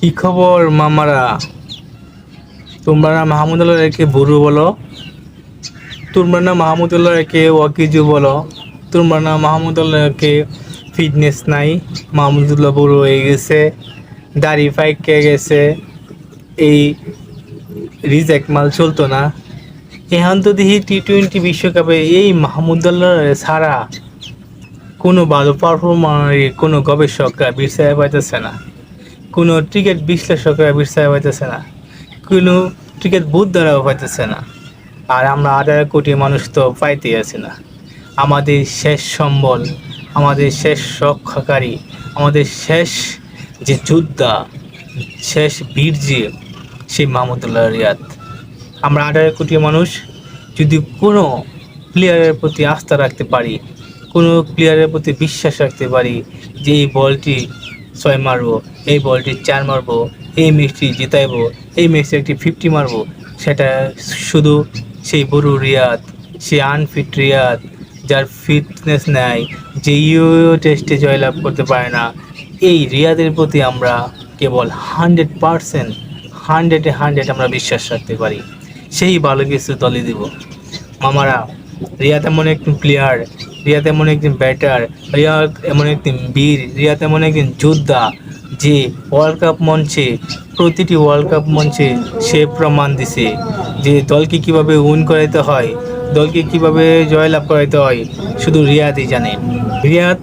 কি খবর, মামারা? তোমরা না মাহমুদুল্লাহ রেখে বুড়ো বলো? তোমরা না মাহমুদুল্লাহ রেখে ওয়াকিজু বলো? তোমরা না মাহমুদুল্লাহ রেখে ফিটনেস নাই? মাহমুদুল্লাহ বুড়ো হয়ে গেছে, দাড়ি ফাইকে গেছে, এই রিজেক্ট মাল চলতো না। এখন তো দেখি টি টোয়েন্টি বিশ্বকাপে এই মাহমুদুল্লাহ ছাড়া কোনো ভালো পারফর্মার কোনো গবেষকরা বিচার পাইতেছে না। কোনো ক্রিকেট বিশ্লেষকরা বিশ্বাস পাইতেছে না। কোনো ক্রিকেট বুদ্ধরাও পাইতেছে না। আর আমরা আঠারো কোটি মানুষ তো পাইতেই আছি না। আমাদের শেষ সম্বল, আমাদের শেষ রক্ষাকারী, আমাদের শেষ যে যোদ্ধা, শেষ বীর যে সেই মাহমুদুল্লাহ রিয়াদ। আমরা আঠারো কোটি মানুষ যদি কোনো প্লেয়ারের প্রতি আস্থা রাখতে পারি, কোনো প্লেয়ারের প্রতি বিশ্বাস রাখতে পারি যে এই বলটি ছয় মারবো, এই বলটি চার মারবো, এই ম্যাচটি জিতাইবো, এই ম্যাচে একটি ফিফটি মারবো। সেটা শুধু সেই বড় রিয়াদ, সেই আনফিট রিয়াদ, যার ফিটনেস নেয় যে ইউ টেস্টে জয়লাভ করতে পারে না। এই রিয়াদের প্রতি আমরা কেবল হান্ড্রেড পারসেন্ট হান্ড্রেডে হান্ড্রেড আমরা বিশ্বাস রাখতে পারি। সেই ভালো কিছু দলে দিব। মামারা, রিয়াদ এমন একজন প্লেয়ার রিয়াদ এমন একজন ব্যাটার রিয়াদ এমন একজন বীর রিয়াদ এমন একজন যোদ্ধা। যে ওয়ার্ল্ড কাপ মঞ্চে, প্রতিটি ওয়ার্ল্ড কাপ মঞ্চে সে প্রমাণ দিছে যে দলকে কীভাবে উইন করাইতে হয়, দলকে কীভাবে জয়লাভ করাইতে হয়, শুধু রিয়াদই জানে। রিয়াদ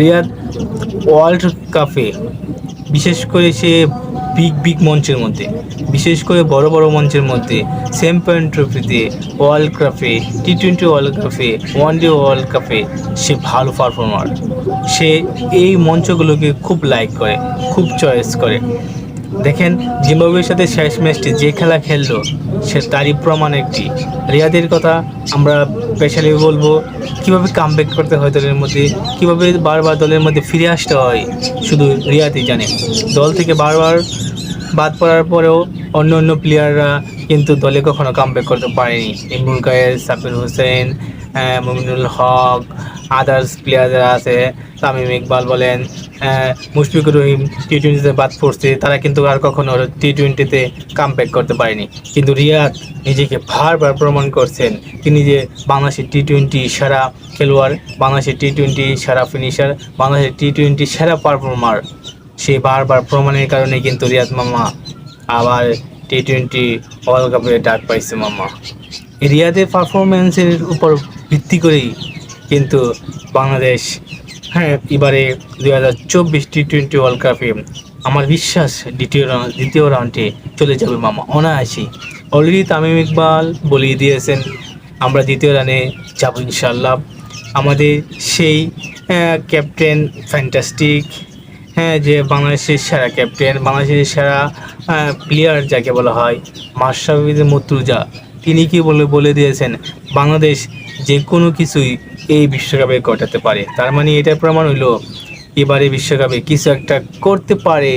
রিয়াদ ওয়ার্ল্ড কাপে বিশেষ করে সে বিগ বিগ মঞ্চের মধ্যে। বিশেষ করে বড় বড় মঞ্চের মধ্যে চ্যাম্পিয়ন ট্রফিতে ওয়ার্ল্ড কাপে টি টোয়েন্টি ওয়ার্ল্ড কাপে ওয়ান ডে ওয়ার্ল্ড কাপে সে ভালো পারফর্মার সে এই মঞ্চগুলোকে খুব লাইক করে, খুব চয়েস করে। দেখেন, জিম্বাবুয়ের সাথে শেষ ম্যাচটি যে খেলা খেললো, সে তারই প্রমাণ একটি। রিয়াদের কথা আমরা স্পেশালি বলব, কীভাবে কামব্যাক করতে হয় দলের মধ্যে, কীভাবে বারবার দলের মধ্যে ফিরে আসতে হয়, শুধু রিয়াদই জানে। দল থেকে বারবার বাদ পড়ার পরেও অন্য অন্য প্লেয়াররা কিন্তু দলে কখনো কামব্যাক করতে পারেনি। ইমরুল কায়েস সাফির হোসেন মুমিনুল হক আদার্স প্লেয়ার যারা আছে, তামিম ইকবাল বলেন মুশফিকুর রহিম টি টোয়েন্টিতে বাদ পড়ছে, তারা কিন্তু আর কখনো টি টোয়েন্টিতে কামব্যাক করতে পারেনি। কিন্তু রিয়াদ নিজেকে বারবার প্রমাণ করছেন, তিনি যে বাংলাদেশের টি টোয়েন্টি সেরা খেলোয়াড় বাংলাদেশের টি টোয়েন্টি সেরা ফিনিশার বাংলাদেশের টি টোয়েন্টি সেরা পারফর্মার সে বারবার প্রমাণের কারণে কিন্তু রিয়াদ মামা আবার টি টোয়েন্টি ওয়ার্ল্ড কাপে ডাক পাইছে মামা। রিয়াদের পারফরমেন্সের উপর ভিত্তি করেই কিন্তু বাংলাদেশ হ্যাঁ এবারে দুই হাজার চব্বিশ টি টোয়েন্টি ওয়ার্ল্ড কাপে আমার বিশ্বাস দ্বিতীয় দ্বিতীয় রাউন্ডে চলে যাবে মামা, অনায়াসি। অলরেডি তামিম ইকবাল বলিয়ে দিয়েছেন, আমরা দ্বিতীয় রানে যাব ইনশাল্লাহ আমাদের সেই ক্যাপ্টেন ফ্যান্টাস্টিক হ্যাঁ যে বাংলাদেশের সেরা ক্যাপ্টেন বাংলাদেশের সেরা প্লেয়ার যাকে বলা হয় মাশরাফিদ মুর্তুজা তিনি কি বলে বলে দিয়েছেন, বাংলাদেশ যে কোনো কিছুই এই বিশ্বকাপে ঘটাতে পারে। তার মানে এটা প্রমাণ হইল, এবারে বিশ্বকাপে কিছু একটা করতে পারে।